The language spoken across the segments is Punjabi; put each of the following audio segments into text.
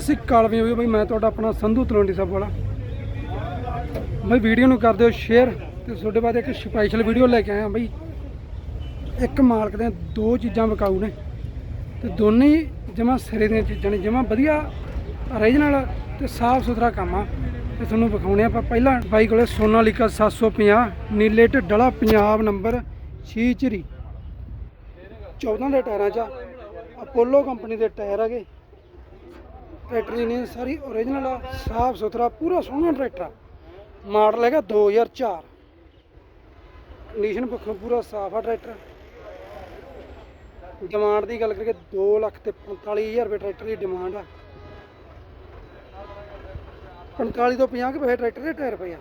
ਅਸੀਂ ਕਾਲਵੇਂ ਹੋਈ ਬਈ, ਮੈਂ ਤੁਹਾਡਾ ਆਪਣਾ ਸੰਧੂ ਤਲਵੰਡੀ ਸਾਹਿਬ ਵਾਲਾ। ਬਈ, ਵੀਡੀਓ ਨੂੰ ਕਰ ਦਿਓ ਸ਼ੇਅਰ ਤੇ ਤੁਹਾਡੇ ਬਾਅਦ ਇੱਕ ਸਪੈਸ਼ਲ ਵੀਡੀਓ ਲੈ ਕੇ ਆਇਆ ਬਈ। ਇੱਕ ਮਾਲਕ ਦੇ ਦੋ ਚੀਜ਼ਾਂ ਵਿਕਾਊ ਨੇ ਤੇ ਦੋਨੇ ਹੀ ਜਮਾ ਸਿਰੇ ਦੀਆਂ ਚੀਜ਼ਾਂ ਨੇ, ਜਮਾ ਵਧੀਆ ਓਰੀਜਨਲ ਤੇ ਸਾਫ਼ ਸੁਥਰਾ ਕੰਮ ਆ। ਤੇ ਤੁਹਾਨੂੰ ਵਿਖਾਉਣੇ ਆਪਾਂ ਪਹਿਲਾਂ। ਬਾਈ ਕੋਲੇ ਸੋਨਾਲੀਕਾ 750 ਨੀਲੇ ਢੱਡਲਾ ਪੰਜਾਬ ਨੰਬਰ ਛੀਚਰੀ 14 ਦੇ ਟਾਇਰਾਂ 'ਚ ਆ। ਅਪੋਲੋ ਕੰਪਨੀ ਦੇ ਟਾਇਰ ਹੈਗੇ। ਟਰੈਕਟਰ ਦੀ ਨੇ ਸਾਰੀ ਓਰੀਜਨਲ ਆ, ਸਾਫ਼ ਸੁਥਰਾ, ਪੂਰਾ ਸੋਹਣਾ ਟਰੈਕਟਰ ਆ। ਮਾਡਲ ਹੈਗਾ 2004 ਕੰਡੀਸ਼ਨ ਪੱਖੋਂ ਪੂਰਾ ਸਾਫ਼ ਆ ਟਰੈਕਟਰ। ਡਿਮਾਂਡ ਦੀ ਗੱਲ ਕਰੀਏ 2 ਲੱਖ ਤੇ 45000 ਰੁਪਏ ਟਰੈਕਟਰ ਦੀ ਡਿਮਾਂਡ ਆ। 45 ਤੋਂ 50 ਕੁ ਟਰੈਕਟਰ ਦੇ ਟਾਇਰ ਪਏ ਆ।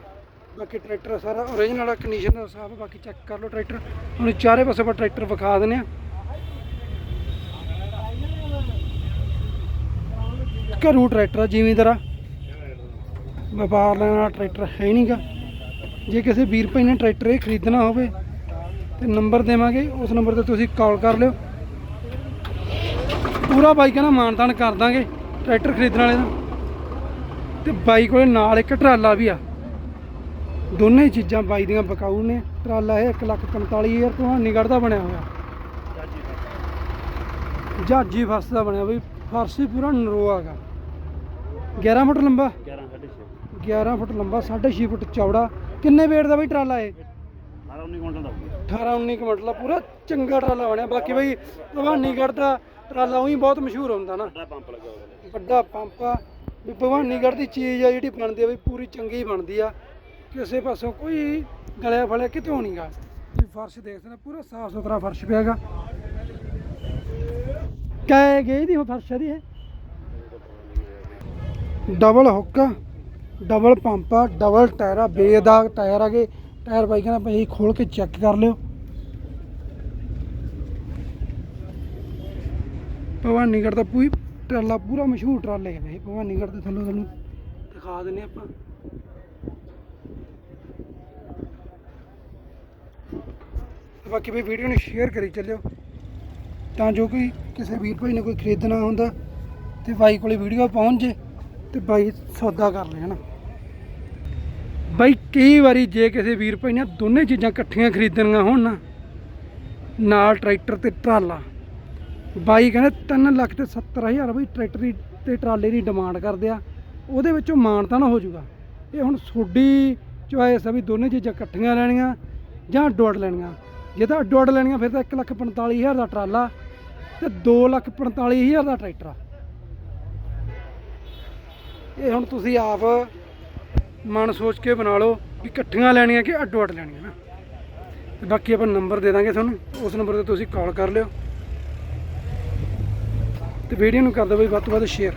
ਬਾਕੀ ਟਰੈਕਟਰ ਸਾਰਾ ਓਰੀਜਨਲ ਆ ਕੰਡੀਸ਼ਨ ਦਾ ਸਾਫ਼ ਬਾਕੀ ਚੈੱਕ ਕਰ ਲਓ ਟਰੈਕਟਰ। ਹੁਣ ਚਾਰੇ ਪਾਸੇ ਆਪਾਂ ਟਰੈਕਟਰ ਵਿਖਾ ਦਿੰਦੇ ਆ। ਘਰੂ ਟਰੈਕਟਰ ਆ ਜ਼ਿਮੀਂਦਾਰ ਆ ਵਪਾਰ ਲੈਣ ਵਾਲਾ ਟਰੈਕਟਰ ਹੈ ਨਹੀਂਗਾ। ਜੇ ਕਿਸੇ ਵੀਰ ਭਾਈ ਨੇ ਟਰੈਕਟਰ ਇਹ ਖਰੀਦਣਾ ਹੋਵੇ, ਤੇ ਨੰਬਰ ਦੇਵਾਂਗੇ, ਉਸ ਨੰਬਰ ਤੇ ਤੁਸੀਂ ਕਾਲ ਕਰ ਲਿਓ। ਪੂਰਾ ਬਾਈ ਕਹਿੰਦਾ ਮਾਨਤਾਨ ਕਰ ਦਾਂਗੇ ਟਰੈਕਟਰ ਖਰੀਦਣ ਵਾਲੇ ਦਾ। ਤੇ ਬਾਈ ਕੋਲੇ ਨਾਲ ਇੱਕ ਟਰਾਲਾ ਵੀ ਆ। ਦੋਨੇ ਚੀਜ਼ਾਂ ਬਾਈ ਦੀਆਂ ਬਕਾਊ ਨੇ। ਟਰਾਲਾ ਇਹ 145000 ਭਵਾਨੀਗੜ੍ਹ ਦਾ ਬਣਿਆ ਹੋਇਆ। ਜਹਾਜੀ ਫਸ ਦਾ ਬਣਿਆ ਬਈ। ਫਰਸ਼ ਹੀ ਪੂਰਾ ਨਰੋਆ ਹੈਗਾ। 11 ਫੁੱਟ ਲੰਬਾ? 11 6 11 ਫੁੱਟ। ਲੰਬਾ 6.5 ਫੁੱਟ ਚੌੜਾ। ਕਿੰਨੇ weight ਦਾ ਬਈ ਟਰਾਲਾ ਇਹ? 18 19 ਕੁਇੰਟਲ ਦਾ ਹੋਊਗਾ। 18 19 ਕੁ ਮਿੰਟ ਦਾ ਪੂਰਾ ਚੰਗਾ ਟਰਾਲਾ ਬਣਿਆ। ਬਾਕੀ ਬਈ ਭਵਾਨੀਗੜ੍ਹ ਦਾ ਟਰਾਲਾ ਉਹੀ ਬਹੁਤ ਮਸ਼ਹੂਰ ਹੁੰਦਾ ਨਾ। ਵੱਡਾ ਪੰਪ ਲੱਗਾ ਹੋਇਆ ਵੱਡਾ ਪੰਪ ਆ। ਵੀ ਭਵਾਨੀਗੜ੍ਹ ਦੀ ਚੀਜ਼ ਆ ਜਿਹੜੀ ਬਣਦੀ ਆ ਵੀ ਪੂਰੀ ਚੰਗੀ ਬਣਦੀ ਆ। ਕਿਸੇ ਪਾਸੋਂ ਕੋਈ ਗਲਿਆ ਫਲਿਆ ਕਿਤੋਂ ਨਹੀਂਗਾ। ਤੁਸੀਂ ਫਰਸ਼ ਦੇਖ ਸਕਦੇ ਪੂਰਾ ਸਾਫ਼ ਸੁਥਰਾ ਫਰਸ਼ ਪਿਆਗਾ ਕਹੇ ਗਈ ਦੀ ਫਰਸ਼ ਦੀ ਹੈ double hook, double pump, double tyre ਆ, ਬੇਦਾਗ ਟਾਇਰ ਆਗੇ ਟਾਇਰ ਬਾਈ ਕਹਿੰਦਾ ਭਾਈ ਖੋਲ ਕੇ ਚੈੱਕ ਕਰ ਲਿਓ। ਭਵਾਨੀਗੜ੍ਹ ਦਾ ਪੂਰੀ ਟਰਾਲਾ, ਪੂਰਾ ਮਸ਼ਹੂਰ ਟਰਾਲੇ ਹੈ ਇਹ, ਭਵਾਨੀਗੜ੍ਹ ਦੇ ਥੱਲੋਂ ਤੁਹਾਨੂੰ ਦਿਖਾ ਦਿੰਨੇ ਆਪਾਂ। ਬਾਕੀ ਵੀ ਵੀਡੀਓ ਨੂੰ ਸ਼ੇਅਰ ਕਰੀ ਚੱਲਿਓ। ਤਾਂ ਜੋ ਕੋਈ ਕਿਸੇ ਵੀਰ ਭਾਈ ਨੇ ਕੋਈ ਖਰੀਦਣਾ ਹੁੰਦਾ ਤੇ ਬਾਈ ਕੋਲੇ ਵੀਡੀਓ ਪਹੁੰਚ ਜੇ। ਤੇ ਬਾਈ ਸੌਦਾ ਕਰ ਲੈਣ ਬਾਈ ਕਈ ਵਾਰੀ ਜੇ ਕਿਸੇ ਵੀਰ ਭਾਈ ਨੇ ਦੋਨੇ ਚੀਜ਼ਾਂ ਇਕੱਠੀਆਂ ਖਰੀਦਣੀਆਂ ਹੋਣ ਨਾ, ਨਾਲ ਟਰੈਕਟਰ ਤੇ ਟਰਾਲਾ, ਬਾਈ ਕਹਿੰਦੇ 3 ਲੱਖ ਤੇ 70000 ਬਈ ਟਰੈਕਟਰ ਦੀ ਤੇ ਟਰਾਲੇ ਦੀ ਡਿਮਾਂਡ ਕਰਦੇ ਆ, ਉਹਦੇ ਵਿੱਚੋਂ ਮਾਨਤਾ ਨਾ ਹੋ ਜਾਊਗਾ। ਇਹ ਹੁਣ ਤੁਹਾਡੀ ਚੋਇਸ ਆ ਵੀ ਦੋਨੇ ਚੀਜ਼ਾਂ ਇਕੱਠੀਆਂ ਲੈਣੀਆਂ ਜਾਂ ਅੱਡੋ ਅੱਡ ਲੈਣੀਆਂ। ਜੇ ਤਾਂ ਅੱਡੋ ਅੱਡ ਲੈਣੀਆਂ, ਫਿਰ ਤਾਂ 1 ਲੱਖ 45000 ਦਾ ਟਰਾਲਾ ਤੇ 2 ਲੱਖ 45000 ਦਾ ਟਰੈਕਟਰ ਆ। ਇਹ ਹੁਣ ਤੁਸੀਂ ਆਪ ਮਨ ਸੋਚ ਕੇ ਬਣਾ ਲਓ ਵੀ ਇਕੱਠੀਆਂ ਲੈਣੀਆਂ ਕਿ ਅੱਡੋ ਅੱਡ ਲੈਣੀਆਂ ਨਾ। ਤੇ ਬਾਕੀ ਆਪਾਂ ਨੰਬਰ ਦੇ ਦਾਂਗੇ ਤੁਹਾਨੂੰ। ਉਸ ਨੰਬਰ ਤੇ ਤੁਸੀਂ ਕਾਲ ਕਰ ਲਿਓ। ਤੇ ਵੀਡੀਓ ਨੂੰ ਕਰ ਦਿਓ ਬਈ ਵੱਧ ਤੋਂ ਵੱਧ ਸ਼ੇਅਰ